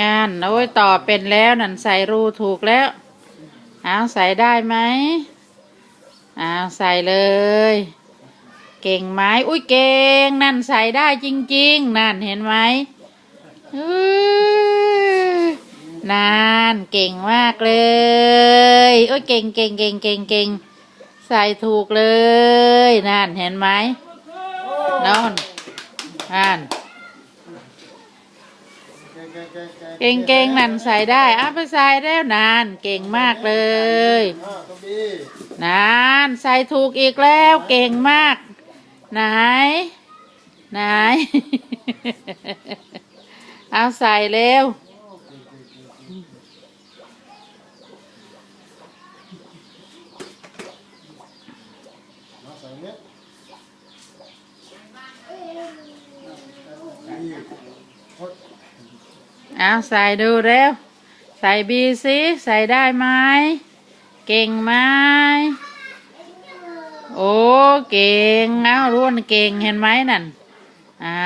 งานโอ้ยต่อเป็นแล้วนั่นใส่รูถูกแล้วเอาวใส่ได้ไหมเอาวใส่เลย เก่งไหมอุ้ยเก่ง นั่นใส่ได้จริง ๆ นั่นเห็นไหมนานเก่งมากเลยโอ้ยเก่งเก่งเก่งเก่งเก่งใส่ถูกเลยนั่นเห็นไหมนอนนั่น เก่งเก่งๆนั่นใส่ได้เอาไปใส่แล้วนานเก่งมากเลยอ่าตัวบีนานใส่ถูกอีกแล้วเก่งมาก ไหน ไหน เอาใส่เร็วมาใส่เนี้ยบีพด เอาใส่ดูเร็ว ใส่บีซิใส่ได้ไหม เก่งไหม โอ้ เก่ง เอาร่วนเก่งเห็นไหมนั่น อ่า